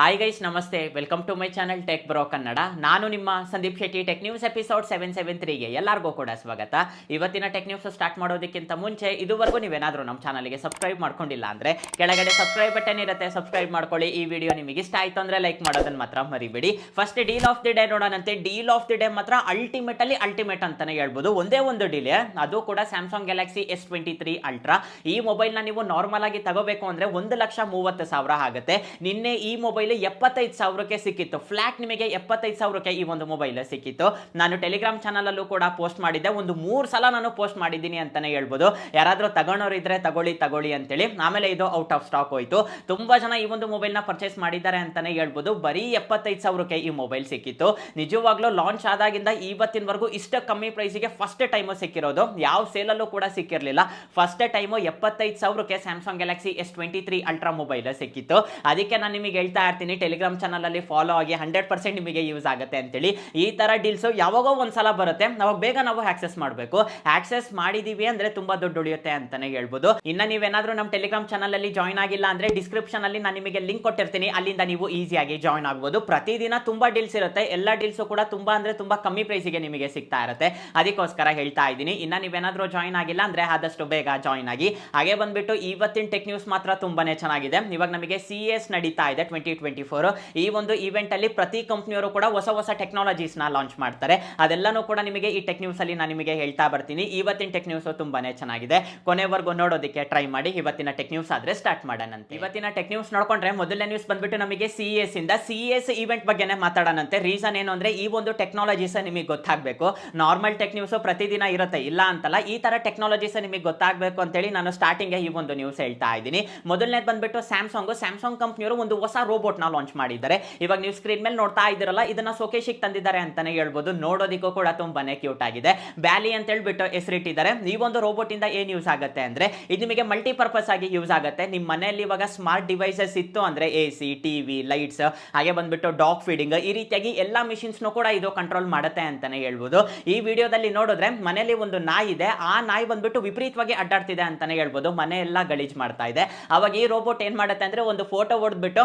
Hi guys ನಮಸ್ತೆ. Welcome to my channel tech bro Kannada ನಾನು ನಿಮ್ಮ Sandeep Shetty tech news episode seven seven ತ್ರೀಗೆ ಎಲ್ಲರಿಗೂ ಕೂಡ ಸ್ವಾಗತ. ಇವತ್ತಿನ ಟೆಕ್ ನ್ಯೂಸ್ ಸ್ಟಾರ್ಟ್ ಮಾಡೋದಕ್ಕಿಂತ ಮುಂಚೆ ಇದುವರೆಗೂ ನೀವೇನಾದರೂ ನಮ್ಮ ಚಾನಲ್ಗೆ ಸಬ್ಸ್ಕ್ರೈಬ್ ಮಾಡ್ಕೊಂಡಿಲ್ಲ ಅಂದರೆ ಕೆಳಗಡೆ ಸಬ್ಸ್ಕ್ರೈಬ್ ಬಟನ್ ಇರುತ್ತೆ. ಸಬ್ಸ್ಕ್ರೈಬ್ ಮಾಡ್ಕೊಳ್ಳಿ. ಈ ವಿಡಿಯೋ ನಿಮಗೆ ಇಷ್ಟ ಆಯಿತು ಅಂದರೆ ಲೈಕ್ ಮಾಡೋದನ್ನ ಮಾತ್ರ ಮರಿಬೇಡಿ. First deal of the day ನೋಡೋಣಂತೆ deal of the day ಮಾತ್ರ ಅಲ್ಟಿಮೇಟಲ್ಲಿ ಅಲ್ಟಿಮೇಟ್ ಅಂತಾನೆ ಹೇಳ್ಬೋದು. ಒಂದೇ ಒಂದು ಡೀಲ್ ಅದು ಕೂಡ Samsung Galaxy S twenty three ultra ಈ ಮೊಬೈಲ್ನ ನೀವು ನಾರ್ಮಲ್ ಆಗಿ ತಗೋಬೇಕು ಅಂದರೆ ಒಂದು ಲಕ್ಷ ಮೂವತ್ತು ಸಾವಿರ ಆಗುತ್ತೆ. ನಿನ್ನೆ ಈ ಮೊಬೈಲ್ ಎಪ್ಪತ್ತೈದು ಸಾವಿರಕ್ಕೆ ಸಿಕ್ಕಿತ್ತು. ಫ್ಲಾಟ್ ನಿಮಗೆ ಎಪ್ಪತ್ತೈದು ಸಾವಿರಕ್ಕೆ ಈ ಒಂದು ಮೊಬೈಲ್ ಸಿಕ್ಕಿತ್ತು. ನಾನು ಟೆಲಿಗ್ರಾಮ್ ಚಾನಲಲ್ಲೂ ಕೂಡ ಪೋಸ್ಟ್ ಮಾಡಿದ್ದೆ. ಒಂದು ಮೂರು ಸಲ ನಾನು ಪೋಸ್ಟ್ ಮಾಡಿದ್ದೀನಿ ಅಂತಾನೆ ಹೇಳ್ಬೋದು. ಯಾರಾದರೂ ತಗೊಳ್ಳೋರು ಇದ್ರೆ ತಗೊಳ್ಳಿ ತಗೊಳ್ಳಿ ಅಂತೇಳಿ. ಆಮೇಲೆ ಇದು ಔಟ್ ಆಫ್ ಸ್ಟಾಕ್ ಹೋಯ್ತು. ತುಂಬಾ ಜನ ಈ ಒಂದು ಮೊಬೈಲ್ನ ಪರ್ಚೇಸ್ ಮಾಡಿದ್ದಾರೆ ಅಂತಾನೆ ಹೇಳ್ಬೋದು. ಬರೀ ಎಪ್ಪತ್ತೈದು ಸಾವಿರಕ್ಕೆ ಈ ಮೊಬೈಲ್ ಸಿಕ್ಕಿತ್ತು. ನಿಜವಾಗ್ಲೂ ಲಾಂಚ್ ಆದಾಗಿಂದ ಇವತ್ತಿನವರೆಗೂ ಇಷ್ಟು ಕಮ್ಮಿ ಪ್ರೈಸಿಗೆ ಫಸ್ಟ್ ಟೈಮು ಸಿಕ್ಕಿರೋದು. ಯಾವ ಸೇಲಲ್ಲೂ ಕೂಡ ಸಿಕ್ಕಿರಲಿಲ್ಲ. ಫಸ್ಟ್ ಟೈಮು ಎಪ್ಪತ್ತೈದು ಸಾವಿರಕ್ಕೆ Samsung Galaxy S twenty three ultra mobile ಸಿಕ್ಕಿತ್ತು. ಅದಕ್ಕೆ ನಾನು ನಿಮಗೆ ಹೇಳ್ತಾ ಇರ್ತೀನಿ ಟೆಲಿಗ್ರಾಮ್ ಚಾನಲಲ್ಲಿ ಫಾಲೋ ಆಗಿ ಹಂಡ್ರೆಡ್ ಪರ್ಸೆಂಟ್ ನಿಮಗೆ ಯೂಸ್ ಆಗುತ್ತೆ ಅಂತೇಳಿ. ಈ ಥರ ಡೀಲ್ಸು ಯಾವಾಗೋ ಒಂದ್ಸಲ ಬರುತ್ತೆ. ಅವಾಗ ಬೇಗ ನಾವು ಆಕ್ಸೆಸ್ ಮಾಡಬೇಕು. ಆಕ್ಸೆಸ್ ಮಾಡಿದೀವಿ ಅಂದ್ರೆ ತುಂಬಾ ದುಡ್ಡು ಉಳಿಯುತ್ತೆ ಅಂತಾನೆ ಹೇಳ್ಬೋದು. ಇನ್ನ ನೀವೇನಾದ್ರೂ ನಮ್ಮ ಟೆಲಿಗ್ರಾಮ್ ಚಾನಲ್ ಅಲ್ಲಿ ಜಾಯ್ನ್ ಆಗಿಲ್ಲ ಅಂದ್ರೆ ಡಿಸ್ಕ್ರಿಪ್ಷನ್ ಅಲ್ಲಿ ನಾನು ನಿಮಗೆ ಲಿಂಕ್ ಕೊಟ್ಟಿರ್ತೀನಿ. ಅಲ್ಲಿಂದ ನೀವು ಈಸಿಯಾಗಿ ಜಾಯ್ನ್ ಆಗ್ಬೋದು. ಪ್ರತಿದಿನ ತುಂಬಾ ಡೀಲ್ಸ್ ಇರುತ್ತೆ. ಎಲ್ಲ ಡೀಲ್ಸು ಕೂಡ ತುಂಬಾ ಅಂದ್ರೆ ತುಂಬಾ ಕಮ್ಮಿ ಪ್ರೈಸಿಗೆ ನಿಮಗೆ ಸಿಗ್ತಾ ಇರುತ್ತೆ. ಅದಕ್ಕೋಸ್ಕರ ಹೇಳ್ತಾ ಇದ್ದೀನಿ. ಇನ್ನ ನೀವೇನಾದ್ರೂ ಜಾಯ್ನ್ ಆಗಿಲ್ಲ ಅಂದ್ರೆ ಆದಷ್ಟು ಬೇಗ ಜಾಯ್ನ್ ಆಗಿ. ಹಾಗೆ ಬಂದ್ಬಿಟ್ಟು ಇವತ್ತಿನ ಟೆಕ್ ನ್ಯೂಸ್ ಮಾತ್ರ ತುಂಬಾನೇ ಚೆನ್ನಾಗಿದೆ. ಇವಾಗ ನಮಗೆ ಸಿ ಎಸ್ ನಡೀತಾ ಇದೆ. ಟ್ವೆಂಟಿ ಟ್ವೆಂಟಿ ಫೋರ್ ಈ ಒಂದು ಇವೆಂಟ್ ಅಲ್ಲಿ ಪ್ರತಿ ಕಂಪ್ನಿಯವರು ಕೂಡ ಹೊಸ ಹೊಸ ಟೆಕ್ನಾಲಜೀಸ್ನ ಲಾಂಚ್ ಮಾಡ್ತಾರೆ. ಅದೆಲ್ಲನೂ ಕೂಡ ನಿಮಗೆ ಈ ಟೆಕ್ ನ್ಯೂಸ್ ಅಲ್ಲಿ ನಾನು ನಿಮಗೆ ಹೇಳ್ತಾ ಬರ್ತೀನಿ. ಇವತ್ತಿನ ಟೆಕ್ ನ್ಯೂಸ್ ತುಂಬಾನೇ ಚೆನ್ನಾಗಿದೆ. ಕೊನೆವರೆಗೂ ನೋಡೋದಕ್ಕೆ ಟ್ರೈ ಮಾಡಿ ಇವತ್ತಿನ ಟೆಕ್ ನ್ಯೂಸ್ ಆದ್ರೆ ಸ್ಟಾರ್ಟ್ ಮಾಡೋಣಂತೆ ಇವತ್ತಿನ ಟೆಕ್ ನ್ಯೂಸ್ ನೋಡ್ಕೊಂಡ್ರೆ ಮೊದಲನೇ ನ್ಯೂಸ್ ಬಂದ್ಬಿಟ್ಟು ನಮಗೆ ಸಿ ಎಸ್ ಇಂದ ಸಿ ಎಸ್ ಇವೆಂಟ್ ಬಗ್ಗೆನೇ ಮಾತಾಡೋಣಂತೆ. ರೀಸನ್ ಏನು ಅಂದ್ರೆ ಈ ಒಂದು ಟೆಕ್ನಾಲಜೀಸ್ ನಿಮಗೆ ಗೊತ್ತಾಗಬೇಕು. ನಾರ್ಮಲ್ ಟೆಕ್ ನ್ಯೂಸ್ ಪ್ರತಿದಿನ ಇರುತ್ತೆ. ಇಲ್ಲ ಅಂತಲ್ಲ, ಈ ತರ ಟೆಕ್ನಾಲಜೀಸ್ ನಿಮಗೆ ಗೊತ್ತಾಗಬೇಕು ಅಂತೇಳಿ ನಾನು ಸ್ಟಾರ್ಟಿಂಗ್ ಈ ಒಂದು ನ್ಯೂಸ್ ಹೇಳ್ತಾ ಇದ್ದೀನಿ. ಮೊದಲನೇದು ಬಂದ್ಬಿಟ್ಟು ಸ್ಯಾಮ್ಸಂಗ್ ಸ್ಯಾಮ್ಸಂಗ್ ಕಂಪ್ನಿಯವರು ಒಂದು ಹೊಸ ರೋಬೋಟ್ ನ ಲಾಂಚ್ ಮಾಡಿದ್ದಾರೆ. ಇವಾಗ ನೀವು ಸ್ಕ್ರೀನ್ ಮೇಲೆ ನೋಡ್ತಾ ಇದ್ದೀರಲ್ಲ, ಇದನ್ನ ಸೋಕೇಶಿಗೆ ತಂದಿದ್ದಾರೆ ಅಂತಾನೆ ಹೇಳ್ಬೋದು. ನೋಡೋದಿಕ್ಕೂ ಕೂಡ ತುಂಬಾನೇ ಕ್ಯೂಟ್ ಆಗಿದೆ. ಬ್ಯಾಲಿ ಅಂತ ಹೇಳ್ಬಿಟ್ಟು ಹೆಸರಿಟ್ಟಿದ್ದಾರೆ. ಈ ಒಂದು ರೋಬೋಟ್ ಇಂದ ಏನ್ ಯೂಸ್ ಆಗುತ್ತೆ ಅಂದ್ರೆ, ಇದು ನಿಮಗೆ ಮಲ್ಟಿಪರ್ಪಸ್ ಆಗಿ ಯೂಸ್ ಆಗುತ್ತೆ. ನಿಮ್ಮ ಮನೆಯಲ್ಲಿ ಇವಾಗ ಸ್ಮಾರ್ಟ್ ಡಿವೈಸಸ್ ಇತ್ತು ಅಂದ್ರೆ ಎ ಸಿ ಟಿವಿ ಲೈಟ್ಸ್ ಹಾಗೆ ಬಂದ್ಬಿಟ್ಟು ಡಾಗ್ ಫೀಡಿಂಗ್ ಈ ರೀತಿಯಾಗಿ ಎಲ್ಲಾ ಮಿಷಿನ್ಸ್ ಕೂಡ ಇದು ಕಂಟ್ರೋಲ್ ಮಾಡುತ್ತೆ ಅಂತಾನೆ ಹೇಳ್ಬೋದು. ಈ ವಿಡಿಯೋದಲ್ಲಿ ನೋಡಿದ್ರೆ ಮನೆಯಲ್ಲಿ ಒಂದು ನಾಯಿ ಇದೆ. ಆ ನಾಯಿ ಬಂದ್ಬಿಟ್ಟು ವಿಪರೀತವಾಗಿ ಅಡ್ಡಾಡ್ತಿದೆ ಅಂತಾನೆ ಹೇಳ್ಬೋದು. ಮನೆ ಎಲ್ಲ ಗಲೀಜ್ ಮಾಡ್ತಾ ಇದೆ. ಅವಾಗ ಈ ರೋಬೋಟ್ ಏನ್ ಮಾಡುತ್ತೆ ಅಂದ್ರೆ ಒಂದು ಫೋಟೋ ಹೊಡೆದ್ಬಿಟ್ಟು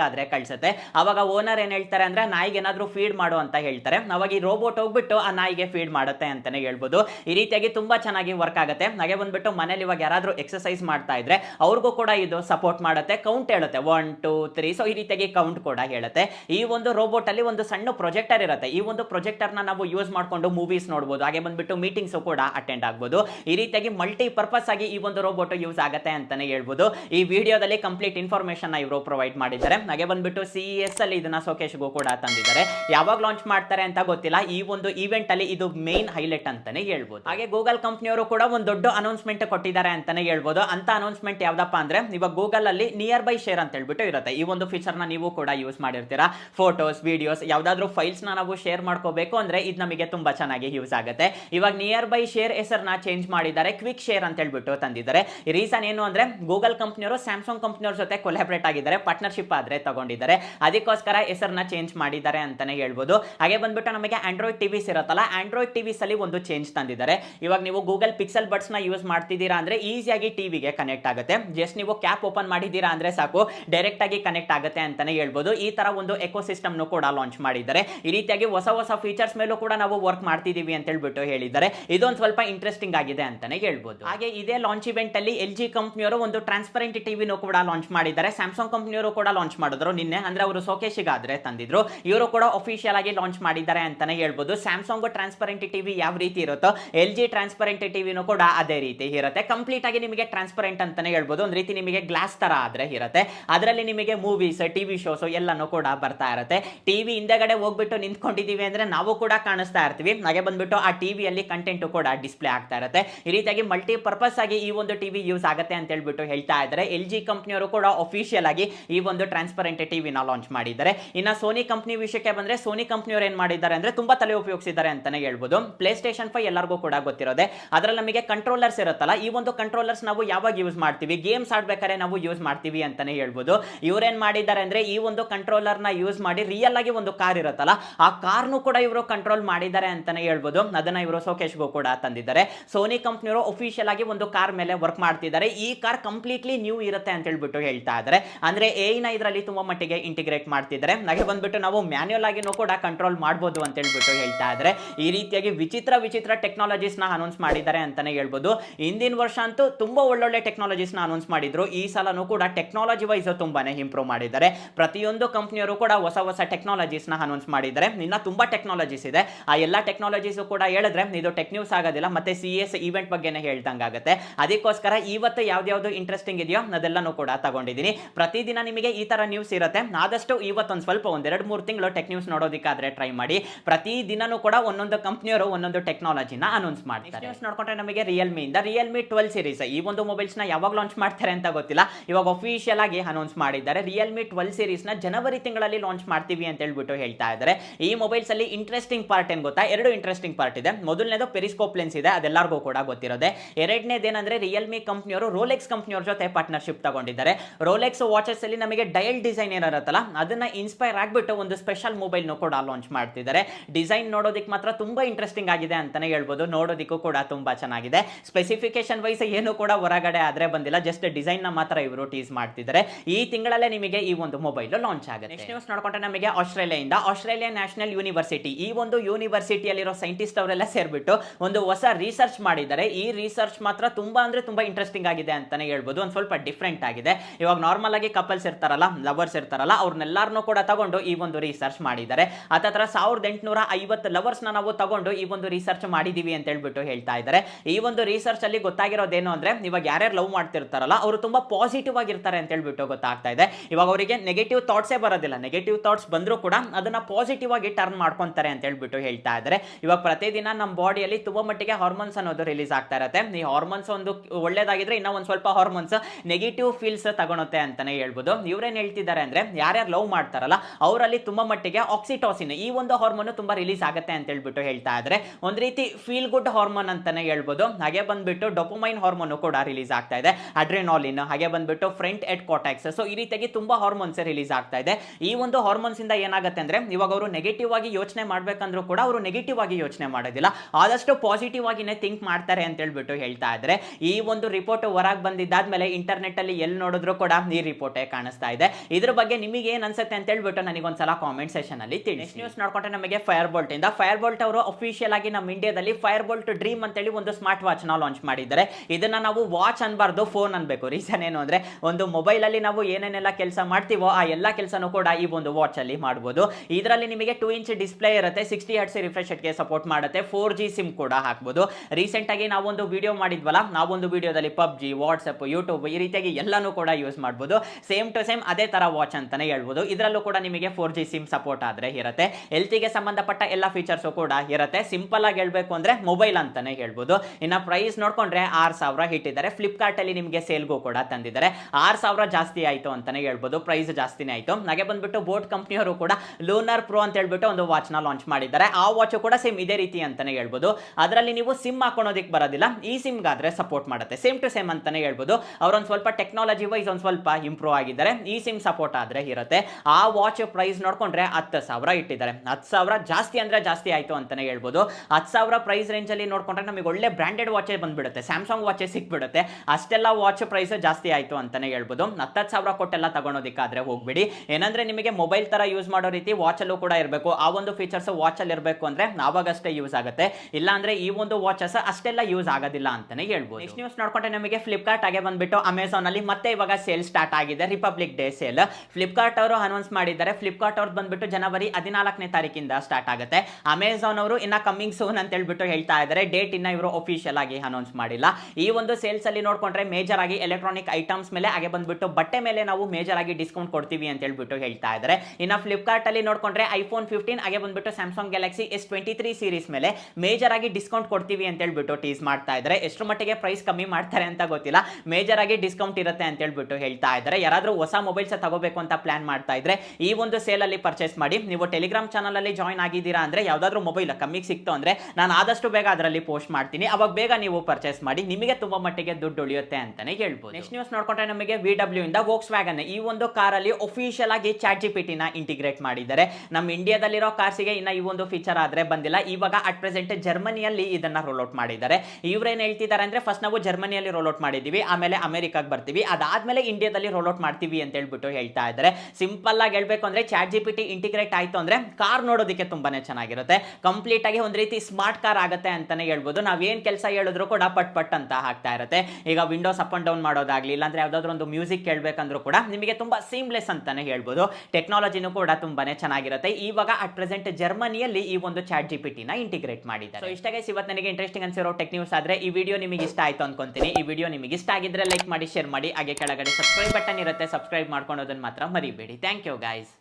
ಓನರಿಗಾದ್ರೆ ಕಳ್ಸುತ್ತೆ? ಅವಾಗ ಓನರ್ ಏನ್ ಹೇಳ್ತಾರೆ ಅಂದ್ರೆ, ನಾಯಿಗೆ ಏನಾದ್ರೂ ಫೀಡ್ ಮಾಡು ಅಂತ ಹೇಳ್ತಾರೆ. ಅವಾಗ ಈ ರೋಬೋಟ್ ಹೋಗ್ಬಿಟ್ಟು ಆ ನಾಯಿಗೆ ಫೀಡ್ ಮಾಡುತ್ತೆ ಅಂತಾನೆ ಹೇಳ್ಬೋದು. ಈ ರೀತಿಯಾಗಿ ತುಂಬಾ ಚೆನ್ನಾಗಿ ವರ್ಕ್ ಆಗುತ್ತೆ. ಹಾಗೆ ಬಂದ್ಬಿಟ್ಟು ಮನೇಲಿ ಇವಾಗ ಯಾರಾದ್ರೂ ಎಕ್ಸಸೈಸ್ ಮಾಡ್ತಾ ಇದ್ರೆ, ಅವ್ರಿಗೂ ಕೂಡ ಇದು ಸಪೋರ್ಟ್ ಮಾಡುತ್ತೆ ಕೌಂಟ್ ಹೇಳುತ್ತೆ. ಒನ್ ಟೂ ತ್ರೀ ಸೊ ಈ ರೀತಿಯಾಗಿ ಕೌಂಟ್ ಕೂಡ ಹೇಳುತ್ತೆ. ಈ ಒಂದು ರೋಬೋಟ್ ಅಲ್ಲಿ ಒಂದು ಸಣ್ಣ ಪ್ರೊಜೆಕ್ಟರ್ ಇರುತ್ತೆ. ಈ ಒಂದು ಪ್ರೊಜೆಕ್ಟರ್ನ ನಾವು ಯೂಸ್ ಮಾಡ್ಕೊಂಡು ಮೂವೀಸ್ ನೋಡ್ಬೋದು. ಹಾಗೆ ಬಂದ್ಬಿಟ್ಟು ಮೀಟಿಂಗ್ಸ್ ಕೂಡ ಅಟೆಂಡ್ ಆಗ್ಬೋದು. ಈ ರೀತಿಯಾಗಿ ಮಲ್ಟಿ ಪರ್ಪಸ್ ಆಗಿ ಈ ಒಂದು ರೋಬೋಟ್ ಯೂಸ್ ಆಗುತ್ತೆ ಅಂತಾನೆ ಹೇಳ್ಬೋದು. ಈ ವಿಡಿಯೋದಲ್ಲಿ ಕಂಪ್ಲೀಟ್ ಇನ್ಫಾರ್ಮೇಶನ್ ಇವರು ಪ್ರೊವೈಡ್ ಮಾಡಿದ್ದಾರೆ. ಹಾಗೆ ಬಂದ್ಬಿಟ್ಟು ಸಿ ಎಸ್ ಅಲ್ಲಿ ಇದನ್ನ ಸೋಕೇಶ್ಗೂ ಕೂಡ ತಂದಿದ್ದಾರೆ. ಯಾವಾಗ ಲಾಂಚ್ ಮಾಡ್ತಾರೆ ಅಂತ ಗೊತ್ತಿಲ್ಲ. ಈ ಒಂದು ಈವೆಂಟ್ ಅಲ್ಲಿ ಇದು ಮೇನ್ ಹೈಲೈಟ್ ಅಂತಾನೆ ಹೇಳ್ಬೋದು. ಹಾಗೆ ಗೂಗಲ್ ಕಂಪ್ನಿಯವರು ಕೂಡ ಒಂದು ದೊಡ್ಡ ಅನೌನ್ಸ್ಮೆಂಟ್ ಕೊಟ್ಟಿದ್ದಾರೆ ಅಂತಾನೆ ಹೇಳ್ಬೋದು. ಅಂತ ಅನೌನ್ಸ್ಮೆಂಟ್ ಯಾವ್ದಪ್ಪ ಅಂದ್ರೆ, ಇವಾಗ ಗೂಗಲ್ ಅಲ್ಲಿ ನಿಯರ್ ಬೈ ಶೇರ್ ಅಂತ ಹೇಳ್ಬಿಟ್ಟು ಇರುತ್ತೆ. ಈ ಒಂದು ಫೀಚರ್ನ ನೀವು ಕೂಡ ಯೂಸ್ ಮಾಡಿರ್ತೀರಾ. ಫೋಟೋಸ್ ವಿಡಿಯೋಸ್ ಯಾವ್ದಾದ್ರು ಫೈಲ್ಸ್ನ ನಾವು ಶೇರ್ ಮಾಡ್ಕೋಬೇಕು ಅಂದ್ರೆ ಇದು ನಮಗೆ ತುಂಬಾ ಚೆನ್ನಾಗಿ ಯೂಸ್ ಆಗುತ್ತೆ. ಇವಾಗ ನಿಯರ್ ಬೈ ಶೇರ್ ಹೆಸರನ್ನ ಚೇಂಜ್ ಮಾಡಿದ್ದಾರೆ. ಕ್ವಿಕ್ ಶೇರ್ ಅಂತ ಹೇಳ್ಬಿಟ್ಟು ತಂದಿದ್ದಾರೆ. ರೀಸನ್ ಏನು ಅಂದ್ರೆ ಗೂಗಲ್ ಕಂಪ್ನಿಯವರು ಸ್ಯಾಮ್ಸಂಗ್ ಕಂಪ್ನಿಯವ್ರ ಜೊತೆ ಕೊಲಾಬ್ರೇಟ್ ಆಗಿದ್ದಾರೆ. ಪಾರ್ಟ್ನರ್ಶಿಪ್ ಆದ್ರೆ ತಗೊಂಡಿದ್ದಾರೆ. ಅದಕ್ಕೋಸ್ಕರ ಹೆಸರನ್ನ ಚೇಂಜ್ ಮಾಡಿದ್ದಾರೆ ಅಂತಾನೆ ಹೇಳ್ಬೋದು. ಹಾಗೆ ಬಂದ್ಬಿಟ್ಟು ನಮಗೆ ಆಂಡ್ರಾಯ್ಡ್ ಟಿವಿಸ್ ಇರುತ್ತಲ್ಲ ಆಂಡ್ರಾಯ್ಡ್ ಟಿವಿಸ್ ಅಲ್ಲಿ ಒಂದು ಚೇಂಜ್ ತಂದಿದ್ದಾರೆ. ಇವಾಗ ನೀವು ಗೂಗಲ್ ಪಿಕ್ಸೆಲ್ ಬಡ್ಸ್ನ ಯೂಸ್ ಮಾಡ್ತಿದ್ದೀರಾ ಅಂದ್ರೆ ಈಸಿಯಾಗಿ ಟಿವಿಗೆ ಕನೆಕ್ಟ್ ಆಗುತ್ತೆ. ಜಸ್ಟ್ ನೀವು ಕ್ಯಾಪ್ ಓಪನ್ ಮಾಡಿದ್ದೀರಾ ಅಂದ್ರೆ ಸಾಕು ಡೈರೆಕ್ಟ್ ಆಗಿ ಕನೆಕ್ಟ್ ಆಗುತ್ತೆ ಅಂತಾನೆ ಹೇಳ್ಬೋದು. ಈ ತರ ಒಂದು ಎಕೋ ಸಿಸ್ಟಮ್ ಕೂಡ ಲಾಂಚ್ ಮಾಡಿದ್ದಾರೆ. ಈ ರೀತಿಯಾಗಿ ಹೊಸ ಹೊಸ ಫೀಚರ್ಸ್ ಮೇಲೂ ಕೂಡ ನಾವು ವರ್ಕ್ ಮಾಡ್ತಿದ್ದೀವಿ ಅಂತ ಹೇಳ್ಬಿಟ್ಟು ಹೇಳಿದ್ದಾರೆ. ಇದೊಂದು ಸ್ವಲ್ಪ ಇಂಟ್ರೆಸ್ಟಿಂಗ್ ಆಗಿದೆ ಅಂತಾನೆ ಹೇಳ್ಬೋದು. ಹಾಗೆ ಇದೇ ಲಾಂಚ್ ಇವೆಂಟ್ ಅಲ್ಲಿ ಎಲ್ ಜಿ ಕಂಪ್ನಿಯವರು ಒಂದು ಟ್ರಾನ್ಸ್ಪರೆಂಟ್ ಟಿವಿನೂ ಕೂಡ ಲಾಂಚ್ ಮಾಡಿದ್ದಾರೆ. ಸ್ಯಾಮ್ಸಂಗ್ ಕಂಪ್ನಿಯವರು ಕೂಡ ಲಾಂಚ್ ಮಾಡಿದ್ರು. ನಿನ್ನೆ ಅಂದ್ರೆ ಅವರು ಸೋಕೇಶಿಗಾದ್ರೆ ತಂದಿದ್ರು. ಇವರು ಕೂಡ ಅಫಿಷಿಯಲ್ ಆಗಿ ಲಾಂಚ್ ಮಾಡಿದ್ದಾರೆ ಅಂತಾನೆ ಹೇಳ್ಬೋದು. ಸ್ಯಾಮ್ಸಂಗ್ ಟ್ರಾನ್ಸ್ಪರೆಂಟ್ ಟಿವಿ ಯಾವ ರೀತಿ ಇರುತ್ತೋ ಎಲ್ ಜಿ ಟ್ರಾನ್ಸ್ಪರೆಂಟ್ ಟಿವಿನೂ ಕೂಡ ಅದೇ ರೀತಿ ಇರುತ್ತೆ. ಕಂಪ್ಲೀಟ್ ಆಗಿ ನಿಮಗೆ ಟ್ರಾನ್ಸ್ಪರೆಂಟ್ ಅಂತಾನೆ ಹೇಳ್ಬೋದು. ಒಂದು ರೀತಿ ನಿಮಗೆ ಗ್ಲಾಸ್ ತರ ಆದ್ರೆ ಇರುತ್ತೆ. ಅದರಲ್ಲಿ ನಿಮಗೆ ಮೂವೀಸ್ ಟಿವಿ ಶೋಸ್ ಎಲ್ಲಾನು ಕೂಡ ಬರ್ತಾ ಇರುತ್ತೆ. ಟಿವಿ ಹಿಂದೆಗಡೆ ಹೋಗ್ಬಿಟ್ಟು ನಿಂತ್ಕೊಂಡಿದೀವಿ ಅಂದ್ರೆ ನಾವು ಕೂಡ ಕಾಣಿಸ್ತಾ ಇರ್ತೀವಿ. ಹಾಗೆ ಬಂದ್ಬಿಟ್ಟು ಆ ಟಿವಿಯಲ್ಲಿ ಕಂಟೆಂಟ್ ಕೂಡ ಡಿಸ್ಪ್ಲೇ ಆಗ್ತಾ ಇರುತ್ತೆ. ಈ ರೀತಿಯಾಗಿ ಮಲ್ಟಿ ಪರ್ಪಸ್ ಆಗಿ ಈ ಒಂದು ಟಿವಿ ಯೂಸ್ ಆಗುತ್ತೆ ಅಂತ ಹೇಳ್ಬಿಟ್ಟು ಹೇಳ್ತಾ ಇದ್ದಾರೆ. ಎಲ್ ಜಿ ಕಂಪ್ನಿಯವರು ಕೂಡ ಅಫಿಷಿಯಲ್ ಆಗಿ ಈ ಒಂದು ಟ್ರಾನ್ಸ್ಪರೆಂಟ್ ಟಿವಿನ ಲಾಂಚ್ ಮಾಡಿದ್ದಾರೆ. ಇನ್ನ ಸೋನಿ ಕಂಪ್ನಿ ವಿಷಯಕ್ಕೆ ಬಂದ್ರೆ ಸೋನಿ ಕಂಪ್ನಿಯವರು ಏನ್ ಮಾಡಿದ್ದಾರೆ ಅಂದ್ರೆ ತುಂಬಾ ತಲೆ ಉಪಯೋಗಿಸಿದ್ದಾರೆ ಅಂತಾನೆ ಹೇಳ್ಬೋದು. ಪ್ಲೇ ಸ್ಟೇಷನ್ ಫೈ ಎಲ್ಲರಿಗೂ ಕೂಡ ಗೊತ್ತಿರೋದೆ. ಅದರಲ್ಲಿ ನಮಗೆ ಕಂಟ್ರೋಲರ್ಸ್ ಇರುತ್ತಲ್ಲ, ಈ ಒಂದು ಕಂಟ್ರೋಲರ್ಸ್ ನಾವು ಯಾವಾಗ ಯೂಸ್ ಮಾಡ್ತೀವಿ? ಗೇಮ್ಸ್ ಆಡ್ಬೇಕಾದ್ರೆ ನಾವು ಯೂಸ್ ಮಾಡ್ತೀವಿ ಅಂತಾನೆ ಹೇಳ್ಬೋದು. ಇವರೇನ್ ಮಾಡಿದ್ದಾರೆ ಅಂದ್ರೆ ಈ ಒಂದು ಕಂಟ್ರೋಲರ್ನ ಯೂಸ್ ಮಾಡಿ ರಿಯಲ್ ಆಗಿ ಒಂದು ಕಾರ್ ಇರುತ್ತಲ್ಲ, ಆ ಕಾರ್ನು ಕೂಡ ಇವರು ಕಂಟ್ರೋಲ್ ಮಾಡಿದ್ದಾರೆ ಅಂತಾನೆ ಹೇಳ್ಬೋದು. ಅದನ್ನ ಇವರು ಸೋಕೇಶ್ಗೂ ಕೂಡ ತಂದಿದ್ದಾರೆ. ಸೋನಿ ಕಂಪ್ನಿಯವರು ಅಫಿಷಿಯಲ್ ಆಗಿ ಒಂದು ಕಾರ್ ಮೇಲೆ ವರ್ಕ್ ಮಾಡ್ತಿದ್ದಾರೆ. ಈ ಕಾರ್ ಕಂಪ್ಲೀಟ್ಲಿ ನ್ಯೂ ಇರುತ್ತೆ ಅಂತ ಹೇಳ್ಬಿಟ್ಟು ಹೇಳ್ತಾ ಇದ್ದಾರೆ ಅಂದ್ರೆ ಏನ ಇದರಲ್ಲಿ ತುಂಬಾ ಮಟ್ಟಿಗೆ ಇಂಟಿಗ್ರೇಟ್ ಮಾಡ್ತಿದ್ದಾರೆ. ಹಾಗೆ ಬಂದ್ಬಿಟ್ಟು ನಾವು ಮ್ಯಾನ್ಯಲ್ ಆಗಿನೂ ಕೂಡ ಕಂಟ್ರೋಲ್ ಮಾಡ್ಬೋದು ಅಂತ ಹೇಳ್ಬಿಟ್ಟು ಹೇಳ್ತಾ ಇದ್ದಾರೆ ಈ ರೀತಿಯಾಗಿ ವಿಚಿತ್ರ ವಿಚಿತ್ರ ಟೆಕ್ನಾಲಜೀಸ್ನ ಅನೌನ್ಸ್ ಮಾಡಿದ್ದಾರೆ ಅಂತಾನೆ ಹೇಳ್ಬೋದು. ಹಿಂದಿನ ವರ್ಷ ಅಂತೂ ತುಂಬಾ ಒಳ್ಳೊಳ್ಳೆ ಟೆಕ್ನಾಲಜೀಸ್ನ ಅನೌನ್ಸ್ ಮಾಡಿದ್ರು. ಈ ಸಲನೂ ಕೂಡ ಟೆಕ್ನಾಲಜಿ ವೈಸ್ ತುಂಬಾನೇ ಇಂಪ್ರೂವ್ ಮಾಡಿದ್ದಾರೆ. ಪ್ರತಿಯೊಂದು ಕಂಪ್ನಿಯವರು ಕೂಡ ಹೊಸ ಹೊಸ ಟೆಕ್ನಾಲಜೀಸ್ನ ಅನೌನ್ಸ್ ಮಾಡಿದ್ದಾರೆ. ಇನ್ನ ತುಂಬಾ ಟೆಕ್ನಾಲಜೀಸ್ ಇದೆ. ಆ ಎಲ್ಲ ಟೆಕ್ನಾಲಜೀಸ್ ಕೂಡ ಹೇಳಿದ್ರೆ ಇದು ಟೆಕ್ ನ್ಯೂಸ್ ಆಗೋದಿಲ್ಲ, ಮತ್ತೆ ಸಿ ಎಸ್ ಇವೆಂಟ್ ಬಗ್ಗೆನೇ ಹೇಳ್ದಂಗಾಗುತ್ತೆ. ಅದಕ್ಕೋಸ್ಕರ ಇವತ್ತು ಯಾವ್ದ್ಯಾವ್ದು ಇಂಟ್ರೆಸ್ಟಿಂಗ್ ಇದೆಯೋ ಅದೆಲ್ಲನೂ ಕೂಡ ತಗೊಂಡಿದ್ದೀನಿ. ಪ್ರತಿದಿನ ನಿಮಗೆ ಈ ತರ ನ್ಯೂಸ್ ಇರುತ್ತೆ. ಆದಷ್ಟು ಇವತ್ತೊಂದು ಸ್ವಲ್ಪ ಒಂದೆರಡು ಮೂರು ತಿಂಗಳು ಟೆಕ್ ನ್ಯೂಸ್ ನೋಡೋದಕ್ಕಾದ್ರೆ ಟ್ರೈ ಮಾಡಿ. ಪ್ರತಿ ದಿನನೂ ಕೂಡ ಒಂದೊಂದು ಕಂಪ್ನಿಯವರು ಒಂದೊಂದು ಟೆಕ್ನಾಲಜಿನ ಅನೌನ್ಸ್ ಮಾಡ್ತಾರೆ. ನ್ಯೂಸ್ ನೋಡ್ಕೊಂಡ್ರೆ ನಮಗೆ ರಿಯಲ್ಮಿ ಇಂದ ರಿಯಲ್ಮಿ ಟ್ವೆಲ್ ಸೀರೀಸ್ ಈ ಒಂದು ಮೊಬೈಲ್ಸ್ನ ಯಾವಾಗ ಲಾಂಚ್ ಮಾಡ್ತಾರೆ ಅಂತ ಗೊತ್ತಿಲ್ಲ. ಇವಾಗ ಅಫಿಷಿಯಲ್ ಆಗಿ ಅನೌನ್ಸ್ ಮಾಡಿದ್ದಾರೆ. ರಿಯಲ್ಮಿ ಟ್ವೆಲ್ ಸೀರೀಸ್ನ ಜನವರಿ ತಿಂಗಳಲ್ಲಿ ಲಾಂಚ್ ಮಾಡ್ತೀವಿ ಅಂತ ಹೇಳ್ಬಿಟ್ಟು ಹೇಳ್ತಾ ಇದ್ದಾರೆ ಈ ಮೊಬೈಲ್ಸ್ ಅಲ್ಲಿ ಇಂಟ್ರೆಸ್ಟಿಂಗ್ ಪಾರ್ಟ್ ಏನು ಗೊತ್ತಾ? ಎರಡು ಇಂಟ್ರೆಸ್ಟಿಂಗ್ ಪಾರ್ಟ್ ಇದೆ. ಮೊದಲನೇದು ಪೆರಿಸ್ಕೋಪ್ ಲೆನ್ಸ್ ಇದೆ. ಅದೆಲ್ಲರಿಗೂ ಕೂಡ ಗೊತ್ತಿರೋದೆ. ಎರಡನೇದೇನಂದ್ರೆ ರಿಯಲ್ಮಿ ಕಂಪ್ನಿಯವರು ರೋಲೆಕ್ಸ್ ಕಂಪ್ನಿಯವ್ರ ಜೊತೆ ಪಾರ್ಟ್ನರ್ಶಿಪ್ ತಗೊಂಡಿದ್ದಾರೆ. ರೋಲೆಕ್ಸ್ ವಾಚಸ್ ಅಲ್ಲಿ ನಮಗೆ ಡಯಲ್ ಡಿಸೈನ್ ಏನಿರುತ್ತಲ್ಲ ಅದನ್ನ ಇನ್ಸ್ಪೈರ್ ಆಗ್ಬಿಟ್ಟು ಒಂದು ಸ್ಪೆಷಲ್ ಮೊಬೈಲ್ ಕೂಡ ಲಾಂಚ್ ಮಾಡ್ತಿದ್ದಾರೆ. ಡಿಸೈನ್ ನೋಡೋದಕ್ಕೆ ಮಾತ್ರ ತುಂಬಾ ಇಂಟ್ರೆಸ್ಟಿಂಗ್ ಆಗಿದೆ ಅಂತಾನೆ ಹೇಳ್ಬೋದು. ನೋಡೋದಕ್ಕೂ ಕೂಡ ತುಂಬಾ ಚೆನ್ನಾಗಿದೆ. ಸ್ಪೆಸಿಫಿಕೇಶನ್ ವೈಸ್ ಏನು ಕೂಡ ಹೊರಗಡೆ ಆದ್ರೆ ಬಂದಿಲ್ಲ. ಜಸ್ಟ್ ಡಿಸೈನ್ನ ಮಾತ್ರ ಇವರು ಟೀಸ್ ಮಾಡ್ತಿದ್ದಾರೆ. ಈ ತಿಂಗಳಲ್ಲೇ ನಿಮಗೆ ಈ ಒಂದು ಮೊಬೈಲ್ ಲಾಂಚ್ ಆಗುತ್ತೆ. ನೆಕ್ಸ್ಟ್ ನ್ಯೂಸ್ ನೋಡ್ಕೊಂಡ್ರೆ ನಮಗೆ ಆಸ್ಟ್ರೇಲಿಯಾದಿಂದ ಆಸ್ಟ್ರೇಲಿಯಾ ನ್ಯಾಷನಲ್ ಯೂನಿವರ್ಸಿಟಿ ಈ ಒಂದು ಯೂನಿವರ್ಸಿಟಿಯಲ್ಲಿರೋ ಸೈಂಟಿಸ್ಟ್ ಅವರೆಲ್ಲ ಸೇರ್ಬಿಟ್ಟು ಒಂದು ಹೊಸ ರಿಸರ್ಚ್ ಮಾಡಿದ್ದಾರೆ. ಈ ರಿಸರ್ಚ್ ಮಾತ್ರ ತುಂಬಾ ಅಂದ್ರೆ ತುಂಬಾ ಇಂಟ್ರೆಸ್ಟಿಂಗ್ ಆಗಿದೆ ಅಂತಾನೆ ಹೇಳ್ಬೋದು. ಒಂದು ಸ್ವಲ್ಪ ಡಿಫ್ರೆಂಟ್ ಆಗಿದೆ. ಇವಾಗ ನಾರ್ಮಲ್ ಆಗಿ ಕಪಲ್ಸ್ ಇರ್ತಾರಲ್ಲ ಲವರ್ಸ್ ಇರ್ತಾರಲ್ಲ ಅವ್ರನ್ನೆಲ್ಲರನ್ನೂ ಕೂಡ ತಗೊಂಡು ಈ ಒಂದು ರಿಸರ್ಚ್ ಮಾಡಿದ್ದಾರೆ. ಹತ್ತತ್ರ ಸಾವಿರದ ಎಂಟುನೂರ ಐವತ್ತು ಲವರ್ಸ್ನ ನಾವು ತಗೊಂಡು ಈ ಒಂದು ರಿಸರ್ಚ್ ಮಾಡಿದೀವಿ ಅಂತ ಹೇಳ್ಬಿಟ್ಟು ಹೇಳ್ತಾ ಇದ್ದಾರೆ. ಈ ಒಂದು ರಿಸರ್ಚ್ ಅಲ್ಲಿ ಗೊತ್ತಾಗಿರೋದೇನು ಅಂದ್ರೆ, ಇವಾಗ ಯಾರ್ಯಾರು ಲವ್ ಮಾಡ್ತಿರ್ತಾರಲ್ಲ, ಅವರು ತುಂಬಾ ಪಾಸಿಟಿವ್ ಆಗಿರ್ತಾರೆ ಅಂತ ಹೇಳ್ಬಿಟ್ಟು ಗೊತ್ತಾಗ್ತಾ ಇದೆ. ಇವಾಗ ಅವರಿಗೆ ನೆಗೆಟಿವ್ ಥಾಟ್ಸೇ ಬರೋದಿಲ್ಲ. ನೆಗೆಟಿವ್ ಥಾಟ್ಸ್ ಬಂದರೂ ಕೂಡ ಅದನ್ನ ಪಾಸಿಟಿವ್ ಆಗಿ ಟರ್ನ್ ಮಾಡ್ಕೊಂತಾರೆ ಅಂತ ಹೇಳ್ಬಿಟ್ಟು ಹೇಳ್ತಾ ಇದ್ದಾರೆ. ಇವಾಗ ಪ್ರತಿದಿನ ನಮ್ಮ ಬಾಡಿಯಲ್ಲಿ ತುಂಬಾ ಮಟ್ಟಿಗೆ ಹಾರ್ಮೋನ್ಸ್ ಅನ್ನೋದು ರಿಲೀಸ್ ಆಗ್ತಾ ಇರುತ್ತೆ. ಈ ಹಾರ್ಮೋನ್ಸ್ ಒಂದು ಒಳ್ಳೇದಾಗಿದ್ರೆ ಇನ್ನೂ ಒಂದು ಸ್ವಲ್ಪ ಹಾರ್ಮೋನ್ಸ್ ನೆಗೆಟಿವ್ ಫೀಲ್ಸ್ ತಗೊಳುತ್ತೆ ಅಂತಾನೆ ಹೇಳ್ಬೋದು. ಇವ್ರೇನ್ ಹೇಳ್ತಿದ್ದಾರೆ ಅಂದ್ರೆ ಯಾರ್ಯಾರು ಲವ್ ಮಾಡ್ತಾರಲ್ಲ, ಅವರಲ್ಲಿ ತುಂಬಾ ಮಟ್ಟಿಗೆ ಆಕ್ಸಿಟೋಸಿನ್ ಈ ಒಂದು ಹಾರ್ಮೋನ್ ತುಂಬಾ ರಿಲೀಸ್ ಆಗುತ್ತೆ ಅಂತ ಹೇಳ್ಬಿಟ್ಟು ಹೇಳ್ತಾ ಇದ್ದಾರೆ ಒಂದ್ ರೀತಿ ಫೀಲ್ ಗುಡ್ ಹಾರ್ಮೋನ್ ಅಂತಾನೆ ಹೇಳ್ಬೋದು. ಹಾಗೆ ಬಂದ್ಬಿಟ್ಟು ಡೊಪೊಮೈನ್ ಹಾರ್ಮೋನ್ ಕೂಡ ರಿಲೀಸ್ ಆಗ್ತಾ ಇದೆ. ಅಡ್ರಿನಾಲಿನ್ ಹಾಗೆ ಬಂದ್ಬಿಟ್ಟು ಫ್ರಂಟ್ ಎಡ್ ಕೋಟಾಕ್ಸ್ ಸೊ ಈ ರೀತಿಯಾಗಿ ತುಂಬಾ ಹಾರ್ಮೋನ್ಸ್ ರಿಲೀಸ್ ಆಗ್ತಾ ಇದೆ. ಈ ಒಂದು ಹಾರ್ಮೋನ್ಸ್ ಇಂದ ಏನಾಗುತ್ತೆ ಅಂದ್ರೆ, ಇವಾಗ ಅವರು ನೆಗೆಟಿವ್ ಆಗಿ ಯೋಚನೆ ಮಾಡ್ಬೇಕಂದ್ರೂ ಕೂಡ ಅವರು ನೆಗೆಟಿವ್ ಆಗಿ ಯೋಚನೆ ಮಾಡೋದಿಲ್ಲ. ಆದಷ್ಟು ಪಾಸಿಟಿವ್ ಆಗಿನೇ ಥಿಂಕ್ ಮಾಡ್ತಾರೆ ಅಂತ ಹೇಳ್ಬಿಟ್ಟು ಹೇಳ್ತಾ ಇದ್ದಾರೆ ಈ ಒಂದು ರಿಪೋರ್ಟ್ ಹೊರಗೆ ಬಂದಿದ್ದಾದ್ಮೇಲೆ ಇಂಟರ್ನೆಟ್ ಅಲ್ಲಿ ಎಲ್ಲಿ ನೋಡಿದ್ರು ಕೂಡ ಈ ರಿಪೋರ್ಟೇ ಕಾಣಿಸ್ತಾ ಇದೆ. ಇದ್ರ ಬಗ್ಗೆ ನಿಮಗೆ ಏನ್ ಅನ್ಸುತ್ತೆ ಅಂತ ಹೇಳ್ಬಿಟ್ಟು ನನಗೆ ಒಂದ್ಸಲ ಕಾಮೆಂಟ್ ಸೆಷನ್ ಅಲ್ಲಿ ನೆಕ್ಸ್ಟ್ ನ್ಯೂಸ್ ನೋಡ್ಕೊಂಡ್ರೆ ನಮಗೆ ಫೈರ್ ಬೋಲ್ಟ್ ಇಂದ. ಫೈರ್ ಬೋಲ್ಟ್ ಅವರು ಅಫಿಷಿಯಲ್ ಆಗಿ ನಮ್ಮ ಇಂಡಿಯಾದಲ್ಲಿ ಫೈರ್ ಬೋಲ್ಟ್ ಡ್ರೀಮ್ ಅಂತೇಳಿ ಒಂದು ಸ್ಮಾರ್ಟ್ ವಾಚ್ನ ಲಾಂಚ್ ಮಾಡಿದ್ದಾರೆ. ಇದನ್ನ ನಾವು ವಾಚ್ ಅನ್ಬಾರ್ದು ಫೋನ್ ಅನ್ಬೇಕು. ರೀಸನ್ ಏನು ಅಂದ್ರೆ ಒಂದು ಮೊಬೈಲ್ ಅಲ್ಲಿ ನಾವು ಏನೇನೆಲ್ಲ ಕೆಲಸ ಮಾಡ್ತೀವೋ ಆ ಎಲ್ಲ ಕೆಲಸನೂ ಕೂಡ ಈ ಒಂದು ವಾಚ್ ಅಲ್ಲಿ ಮಾಡಬಹುದು ಇದರಲ್ಲಿ ನಿಮಗೆ ಟೂ ಇಂಚ್ ಡಿಸ್ಪ್ಲೇ ಇರುತ್ತೆ ಸಿಕ್ಸ್ಟಿ ಹರ್ಟ್ಸ್ ರಿಫ್ರೆಶ್ಗೆ ಸಪೋರ್ಟ್ ಮಾಡುತ್ತೆ ಫೋರ್ ಜಿ ಸಿಮ್ ಕೂಡ ಹಾಕಬಹುದು ರೀಸೆಂಟ್ ಆಗಿ ನಾವೊಂದು ವಿಡಿಯೋ ಮಾಡಿದ್ವಲ್ಲ ನಾವೊಂದು ವಿಡಿಯೋದಲ್ಲಿ ಪಬ್ಜಿ ವಾಟ್ಸಪ್ ಯೂಟ್ಯೂಬ್ ಈ ರೀತಿಯಾಗಿ ಎಲ್ಲಾನು ಕೂಡ ಯೂಸ್ ಮಾಡ್ಬೋದು. ಸೇಮ್ ಟು ಸೇಮ್ ಅದೇ ತರ ವಾಚ್ ಅಂತಾನೆ ಹೇಳ್ಬೋದು. ಇದರಲ್ಲೂ ಕೂಡ ನಿಮಗೆ ಫೋರ್ ಜಿ ಸಿಮ್ ಸಪೋರ್ಟ್ ಆದ್ರೆ ಇರುತ್ತೆ. ಹೆಲ್ತಿಗೆ ಸಂಬಂಧಪಟ್ಟ ಎಲ್ಲ ಫೀಚರ್ಸು ಕೂಡ ಇರುತ್ತೆ. ಸಿಂಪಲ್ ಆಗಿ ಹೇಳಬೇಕು ಅಂದ್ರೆ ಮೊಬೈಲ್ ಅಂತಾನೆ ಹೇಳ್ಬೋದು. ಇನ್ನ ಪ್ರೈಸ್ ನೋಡಿಕೊಂಡ್ರೆ ಆರು ಸಾವಿರ ಇಟ್ಟಿದ್ದಾರೆ ಫ್ಲಿಪ್ಕಾರ್ಟಲ್ಲಿ ನಿಮಗೆ ಸೇಲ್ಗೂ ಕೂಡ ತಂದಿದ್ದಾರೆ. ಆರ್ ಸಾವಿರ ಜಾಸ್ತಿ ಆಯ್ತು ಅಂತಾನೆ ಹೇಳ್ಬೋದು. ಪ್ರೈಸ್ ಜಾಸ್ತಿನೇ ಆಯ್ತು. ಹಾಗೆ ಬಂದುಬಿಟ್ಟು ಬೋಟ್ ಕಂಪ್ನಿಯವರು ಕೂಡ ಲೂನರ್ ಪ್ರೋ ಅಂತ ಹೇಳ್ಬಿಟ್ಟು ಒಂದು ವಾಚ್ನ ಲಾಂಚ್ ಮಾಡಿದ್ದಾರೆ. ಆ ವಾಚ್ ಕೂಡ ಸೇಮ್ ಇದೇ ರೀತಿ ಅಂತಾನೆ ಹೇಳ್ಬೋದು. ಅದರಲ್ಲಿ ನೀವು ಸಿಮ್ ಹಾಕೊಳೋದಕ್ಕೆ ಬರೋದಿಲ್ಲ. ಈ ಸಿಮ್ಗಾದರೆ ಸಪೋರ್ಟ್ ಮಾಡುತ್ತೆ. ಸೇಮ್ ಟು ಸೇಮ್ ಅಂತಲೇ ಹೇಳ್ಬೋದು. ಅವರೊಂದು ಸ್ವಲ್ಪ ಟೆಕ್ನಾಲಜಿ ವೈಸ್ ಒಂದು ಸ್ವಲ್ಪ ಇಂಪ್ರೂವ್ ಆಗಿದ್ದಾರೆ. ಈ ಸಿಮ್ ಸಪೋರ್ಟ್ ಆದ್ರೆ ಇರುತ್ತೆ. ಆ ವಾಚ್ ಪ್ರೈಸ್ ನೋಡ್ಕೊಂಡ್ರೆ ಹತ್ತು ಸಾವಿರ ಇಟ್ಟಿದ್ದಾರೆ. ಹತ್ತು ಸಾವಿರ ಜಾಸ್ತಿ ಅಂದ್ರೆ ಜಾಸ್ತಿ ಆಯ್ತು ಅಂತಾನೆ ಹೇಳ್ಬೋದು. ಹತ್ತು ಸಾವಿರ ಪ್ರೈಸ್ ರೇಂಜ್ ಅಲ್ಲಿ ನೋಡ್ಕೊಂಡ್ರೆ ನಮಗೆ ಒಳ್ಳೆ ಬ್ರ್ಯಾಂಡೆಡ್ ವಾಚೇ ಬಂದುಬಿಡುತ್ತೆ. ಸ್ಯಾಮ್ಸಂಗ್ ವಾಚೇ ಸಿಕ್ಬಿಡುತ್ತೆ ಅಷ್ಟೆಲ್ಲ ವಾಚ್ ಪ್ರೈಸ್ ಜಾಸ್ತಿ ಆಯ್ತು ಅಂತಾನೆ ಹೇಳ್ಬೋದು. ಹತ್ತತ್ತು ಸಾವಿರ ಕೊಟ್ಟೆಲ್ಲ ತಗೊಳೋದಿಕ್ಕಾದ್ರೆ ಹೋಗ್ಬಿಡಿ. ಏನಂದ್ರೆ ನಿಮಗೆ ಮೊಬೈಲ್ ತರ ಯೂಸ್ ಮಾಡೋ ರೀತಿ ವಾಚಲ್ಲೂ ಕೂಡ ಇರಬೇಕು. ಆ ಒಂದು ಫೀಚರ್ಸ್ ವಾಚಲ್ಲಿ ಇರಬೇಕು ಅಂದ್ರೆ ನಾವಾಗಷ್ಟೇ ಯೂಸ್ ಆಗುತ್ತೆ. ಇಲ್ಲ ಅಂದ್ರೆ ಈ ಒಂದು ವಾಚಸ್ ಅಷ್ಟೆಲ್ಲ ಯೂಸ್ ಆಗೋದಿಲ್ಲ ಅಂತಾನೆ ಹೇಳ್ಬೋದು. ನೆಕ್ಸ್ಟ್ ನ್ಯೂಸ್ ನೋಡ್ಕೊಂಡ್ರೆ ನಮಗೆ ಫ್ಲಿಪ್ಕಾರ್ಟ್ ಆಗಿ ಬಂದುಬಿಟ್ಟು ಅಮೆಝಾನಲ್ಲಿ ಮತ್ತೆ ಇವಾಗ ಸೇಲ್ ಸ್ಟಾರ್ಟ್ ಆಗಿದೆ. ರಿಪಬ್ಲಿಕ್ ಡೇ ಸೇಲ್ ಫ್ಲಿಪ್ಕಾರ್ಟ್ ಅವರು ಅನೌನ್ಸ್ ಮಾಡಿದ್ದಾರೆ. ಫ್ಲಿಪ್ಕಾರ್ಟ್ ಅವ್ರದ್ದು ಬಂದ್ಬಿಟ್ಟು ಜನವರಿ ಹದಿನಾಲ್ಕನೇ ತಾರೀಕಿಂದ ಸ್ಟಾರ್ಟ್ ಆಗುತ್ತೆ. ಅಮೆಝಾನ್ ಅವರು ಇನ್ನ ಕಮ್ಮಿಂಗ್ ಸೂನ್ ಅಂತ ಹೇಳ್ಬಿಟ್ಟು ಹೇಳ್ತಾ ಇದ್ದಾರೆ ಡೇಟ್ ಇನ್ನ ಇವರು ಅಫಿಷಿಯಲ್ ಆಗಿ ಅನೌನ್ಸ್ ಮಾಡಿಲ್ಲ. ಈ ಒಂದು ಸೇಲ್ಸ್ ಅಲ್ಲಿ ನೋಡ್ಕೊಂಡ್ರೆ ಮೇಜರ್ ಆಗಿ ಎಲೆಕ್ಟ್ರಾನಿಕ್ ಐಟಮ್ಸ್ ಮೇಲೆ ಹಾಗೆ ಬಂದ್ಬಿಟ್ಟು ಬಟ್ಟೆ ಮೇಲೆ ನಾವು ಮೇಜರ್ ಆಗಿ ಡಿಸ್ಕೌಂಟ್ ಕೊಡ್ತೀವಿ ಅಂತ ಹೇಳ್ಬಿಟ್ಟು ಹೇಳ್ತಾ ಇದ್ದಾರೆ ಇನ್ನ ಫ್ಲಿಪ್ಕಾರ್ಟ್ ಅಲ್ಲಿ ನೋಡ್ಕೊಂಡ್ರೆ ಐಫೋನ್ ಫಿಫ್ಟೀನ್ ಹಾಗೆ ಬಂದ್ಬಿಟ್ಟು Samsung Galaxy S twenty three series ಮೇಲೆ ಮೇಜರ್ ಆಗಿ ಡಿಸ್ಕೌಂಟ್ ಕೊಡ್ತೀವಿ ಅಂತ ಹೇಳ್ಬಿಟ್ಟು ಟೀಸ್ ಮಾಡ್ತಾ ಇದ್ದಾರೆ ಎಷ್ಟು ಮಟ್ಟಿಗೆ ಪ್ರೈಸ್ ಕಮ್ಮಿ ಮಾಡ್ತಾರೆ ಅಂತ ಗೊತ್ತಿಲ್ಲ. ಮೇಜರ್ ಆಗಿ ಡಿಸ್ಕೌಂಟ್ ಇರುತ್ತೆ ಅಂತ ಹೇಳ್ಬಿಟ್ಟು ಹೇಳ್ತಾ ಇದ್ದಾರೆ ಯಾರಾದರೂ ಹೊಸ ಮೊಬೈಲ್ಸ್ ತಗೋಬೇಕು ಅಂತ ಪ್ಲಾನ್ ಮಾಡ್ತಾ ಇದ್ರೆ ಈ ಒಂದು ಸೇಲ್ ಅಲ್ಲಿ ಪರ್ಚೇಸ್ ಮಾಡಿ ನೀವು ಟೆಲಿಗ್ರಾಮ್ ಚಾನಲ್ ಅಲ್ಲಿ ಜಾಯ್ನ್ ಆಗಿದ್ದೀರಾ ಅಂದ್ರೆ ಯಾವ್ದಾದ್ರು ಮೊಬೈಲ್ ಕಮ್ಮಿಗೆ ಸಿಕ್ತು ಅಂದ್ರೆ ನಾನು ಆದಷ್ಟು ಬೇಗ ಅದರಲ್ಲಿ ಪೋಸ್ಟ್ ಮಾಡ್ತೀನಿ. ಅವಾಗ ಬೇಗ ನೀವು ಪರ್ಚೇಸ್ ಮಾಡಿ ನಿಮಗೆ ತುಂಬಾ ಮಟ್ಟಿಗೆ ದುಡ್ಡು ಉಳಿಯುತ್ತೆ ಅಂತಾನೆ ಹೇಳ್ಬೋದು. ನೆಕ್ಸ್ಟ್ ನ್ಯೂಸ್ ನೋಡ್ಕೊಂಡ್ರೆ ನಮಗೆ ವಿ ಡಬ್ಲ್ಯೂ ಇಂದ ವೋಕ್ಸ್ ವ್ಯಾಗನ್ ಈ ಒಂದು ಕಾರಲ್ಲಿ ಒಫಿಷಿಯಲ್ ಆಗಿ ಚಾಟ್ ಜಿ ಪಿ ಟಿನ ಇಂಟಿಗ್ರೇಟ್ ಮಾಡಿದ್ದಾರೆ ನಮ್ಮ ಇಂಡಿಯಾದಲ್ಲಿರೋ ಕಾರ್ಸಿಗೆ ಇನ್ನ ಈ ಒಂದು ಫೀಚರ್ ಆದ್ರೆ ಬಂದಿಲ್ಲ. ಇವಾಗ ಅಟ್ ಪ್ರೆಸೆಂಟ್ ಜರ್ಮನಿಯಲ್ಲಿ ಇದನ್ನ ರೋಲ್ ಔಟ್ ಮಾಡಿದ್ದಾರೆ. ಇವರೇನು ಹೇಳ್ತಿದ್ದಾರೆ ಅಂದ್ರೆ ಫಸ್ಟ್ ನಾವು ಜರ್ಮನಿಯಲ್ಲಿ ರೋಲ್ ಔಟ್ ಮಾಡಿದೀವಿ ಆಮೇಲೆ ಅಮೆರಿಕಾಗೆ ಬರ್ತೀವಿ. ಅದಾದ್ಮೇಲೆ ಇಂಡಿಯಾದಲ್ಲಿ ರೋಲ್ ಔಟ್ ಮಾಡ್ತೀವಿ ಅಂತ ಹೇಳ್ಬಿಟ್ಟು ಹೇಳ್ತಾ ಇದ್ದಾರೆ. ಸಿಂಪಲ್ ಆಗಿ ಹೇಳ್ಬೇಕು ಅಂದ್ರೆ ಚಾಟ್ ಜಿ ಪಿ ಇಂಟಿಗ್ರೇಟ್ ಆಯ್ತು ಅಂದ್ರೆ ಕಾರ್ ನೋಡೋದಕ್ಕೆ ತುಂಬಾನೇ ಚೆನ್ನಾಗಿರುತ್ತೆ. ಕಂಪ್ಲೀಟ್ ಆಗಿ ಒಂದ್ ರೀತಿ ಸ್ಮಾರ್ಟ್ ಕಾರ್ ಆಗುತ್ತೆ ಅಂತಾನೆ ಹೇಳ್ಬೋದು. ನಾವ್ ಏನ್ ಕೆಲಸ ಹೇಳಿದ್ರು ಕೂಡ ಪಟ್ ಪಟ್ ಅಂತ ಆಗ್ತಾ ಇರುತ್ತೆ. ಈಗ ವಿಂಡೋಸ್ ಅಪ್ ಅಂಡ್ ಡೌನ್ ಮಾಡೋದಾಗ್ಲಿ, ಇಲ್ಲಾಂದ್ರೆ ಯಾವ್ದಾದ್ರು ಒಂದು ಮ್ಯೂಸಿಕ್ ಕೇಳಬೇಕಂದ್ರೂ ಕೂಡ ನಿಮಗೆ ತುಂಬಾ ಸೀಮ್ಲೆಸ್ ಅಂತಾನೆ ಹೇಳ್ಬೋದು. ಟೆಕ್ನಾಲಜಿನೂ ಕೂಡ ತುಂಬಾನೇ ಚೆನ್ನಾಗಿರುತ್ತೆ. ಇವಾಗ ಅಟ್ ಪ್ರೆಸೆಂಟ್ ಜರ್ಮನಿಯಲ್ಲಿ ಈ ಒಂದು ಚಾಟ್ ಜಿ ಪಿ ಟಿನ ಇಂಟಿಗ್ರೇಟ್ ಮಾಡಿದ್ದಾರೆ ಸೊ ಇಷ್ಟಾಗೆ ಇವತ್ತು ನನಗೆ ಇಂಟ್ರೆಸ್ಟಿಂಗ್ ಅನ್ಸಿರೋ ಟೆಕ್ ನ್ಯೂಸ್ ಆದ್ರೆ ಈ ವಿಡಿಯೋ ನಿಮಗೆ ಇಷ್ಟ ಆಯ್ತು ಅನ್ಕೊಂತೀನಿ. ಈ ವಿಡಿಯೋ ನಿಮಗೆ ಇಷ್ಟ ಆಗಿದ್ರೆ ಲೈಕ್ ಮಾಡಿ ಶೇರ್ ಮಾಡಿ. ಹಾಗೆ ಕೆಳಗಡೆ ಸಬ್ಸ್ಕ್ರೈಬ್ ಬಟನ್ ಇರುತ್ತೆ. ಸಬ್ಸ್ಕ್ರೈಬ್ ಮಾಡ್ಕೊಳೋದನ್ನ ಮಾತ್ರ ಮರಿಬೇಡಿ. Thank you guys